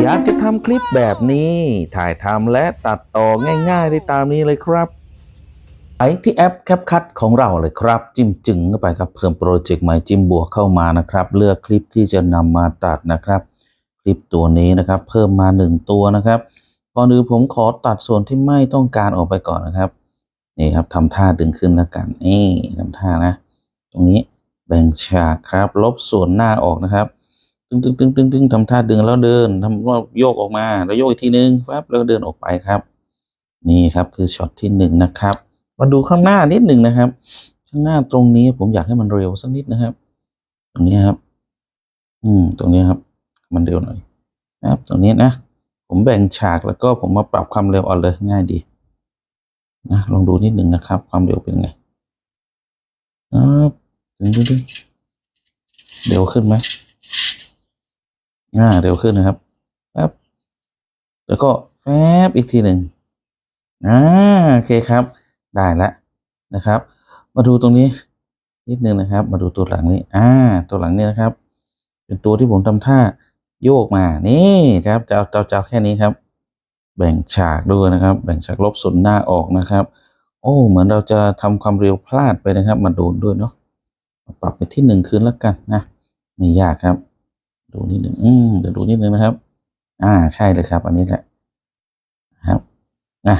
อยากจะทำคลิปแบบนี้ ถ่ายทำและตัดต่อง่าย ๆ ได้ตามนี้เลยครับ ไปที่แอป CapCut ของเราเลยครับ จิ้มจึงเข้าไปครับเพิ่มโปรเจกต์ใหม่จิ้มบวกเข้ามานะครับ เลือกคลิปที่จะนำมาตัดนะครับ คลิปตัวนี้นะครับ เพิ่มมา 1 ตัวนะครับก่อนอื่นผมขอตัดส่วนที่ไม่ต้องการออกไปก่อนนะครับนี่ครับทำท่าดึงขึ้นแล้วกันนี่ทำท่านะ ตรงนี้แบ่งฉากครับ ลบส่วนหน้าออกนะครับ ตึงตึงตึงตึงตึงทำท่าดึงแล้วเดินทำว่าโยกออกมา แล้วโยกอีกทีนึงปั๊บแล้วเดินออกไปครับ นี่ครับคือช็อตที่หนึ่งนะครับ มาดูข้างหน้านิดหนึ่งนะครับ ข้างหน้าตรงนี้ผมอยากให้มันเร็วสักนิดนะครับ ตรงนี้ครับ อืม ตรงนี้ครับ มันเร็วหน่อยนะครับ ตรงนี้นะผมแบ่งฉากแล้วก็ผมมาปรับความเร็วเอ่อนเลยง่ายดีนะลองดูนิดหนึ่งนะครับ ความเร็วเป็นไงครับตึงตึงตึงเร็วขึ้นไหม อ่าเร็วขึ้นนะครับแป๊บแล้วก็แฟบอีกทีหนึ่งอ่าโอเคครับ ได้แล้วนะครับ มาดูตรงนี้นิดนึงนะครับ มาดูตัวหลังนี้ อ่า ตัวหลังนี้นะครับ เป็นตัวที่ผมทำท่าโยกมา นี่ครับจะเอาจะเอาจะเอาแค่นี้ครับ แบ่งฉากด้วยนะครับ แบ่งฉากลบส่วนหน้าออกนะครับ โอ้ เหมือนเราจะทำความเร็วพลาดไปนะครับ มาดูด้วยเนาะ ปรับไปที่หนึ่งคืนแล้วกันนะ ไม่ยากครับ ดูนิดหนึ่งอืมเดี๋ยวดูนิดนึงนะครับ อ่าใช่เลยครับ อันนี้แหละนะครับนะ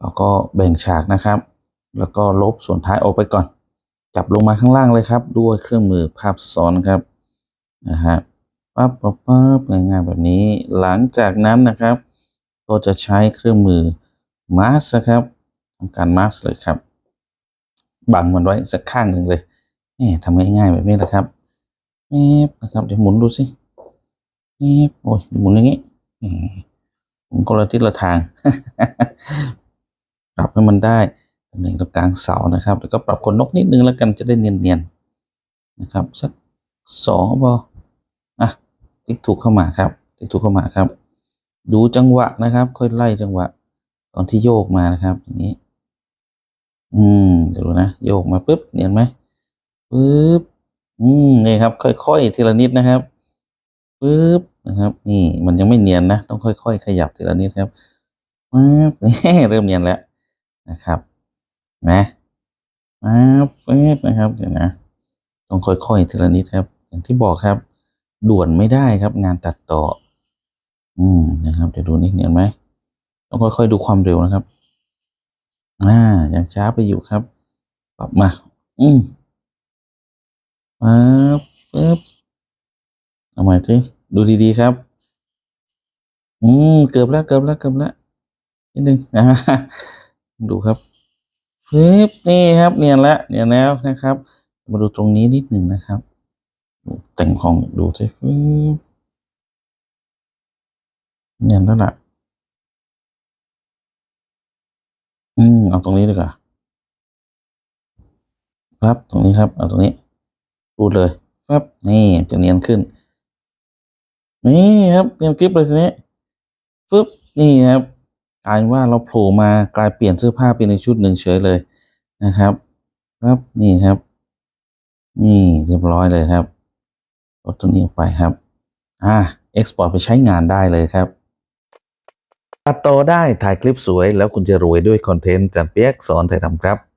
แล้วก็แบ่งฉากนะครับ แล้วก็ลบส่วนท้ายออกไปก่อน จับลงมาข้างล่างเลยครับ ด้วยเครื่องมือภาพซ้อนครับนะฮะปั๊บปั๊บปั๊บง่ายๆแบบนี้ หลังจากนั้นนะครับ ก็จะใช้เครื่องมือมาสนะครับทำการมาสเลยครับ บังมันไว้สักข้างหนึ่งเลยนี่ทำง่ายๆแบบนี้แหละครับ นี่นะครับ เดี๋ยวหมุนดูสินี่โอ้ยหมุนอย่างนี้อืมหมุนคนละทิศละทาง ปรับให้มันได้ตำแหน่งตรงกลางเสานะครับ แล้วก็ปรับขนนกนิดนึงแล้วกันจะได้เนียนๆนะครับ สักสองพออะติ๊กถูกเข้ามาครับ ติ๊กถูกเข้ามาครับ ดูจังหวะนะครับ ค่อยไล่จังหวะ ตอนที่โยกมานะครับ อย่างนี้ อืมเดี๋ยวนะ โยกมาปุ๊บเนียนไหมปุ๊บ อืมนี่ครับ ค่อยๆทีละนิดนะครับปึ๊บนะครับ นี่มันยังไม่เนียนนะต้องค่อย ๆ ขยับทีละนิดครับปึ๊บนี่เริ่มเนียนแล้วนะครับนะปึ๊บปึ๊บนะครับเดี๋ยวนะต้องค่อยๆทีละนิดครับ อย่างที่บอกครับ ด่วนไม่ได้ครับ งานตัดต่อ อืมนะครับเดี๋ยวดูนี่เนียนไหมต้องค่อยๆดูความเร็วนะครับ อ่ายังช้าไปอยู่ครับ ปรับมา อืม ปั๊บปึ๊บเอาใหม่สิดูดีๆครับ อืมเกือบแล้วเกือบแล้วเกือบแล้วนิดนึงอ่าดูครับปึ๊บนี่ครับ เนียนแล้วเนียนแล้วนะครับ มาดูตรงนี้นิดหนึ่งนะครับแต่งของดูสิปึ๊บเนียนแล้วล่ะอืมเอาตรงนี้ดีกว่าครับตรงนี้ครับ เอาตรงนี้ พูดเลยครับนี่จะเนียนขึ้น นี่ครับเนียนกริบเลยทีนี้ฟึบนี่ครับกลายว่าเราโผล่มากลายเปลี่ยนเสื้อผ้าเป็นในชุดหนึ่งเฉยเลยนะครับ ครับนี่ครับ นี่เรียบร้อยเลยครับลดตัวนี้ออกไปครับอ่าเอ็กซ์พอร์ตไปใช้งานได้เลยครับตัดต่อได้ถ่ายคลิปสวยแล้วคุณจะรวยด้วยคอนเทนต์จันเปียกสอนถ่ายทำครับ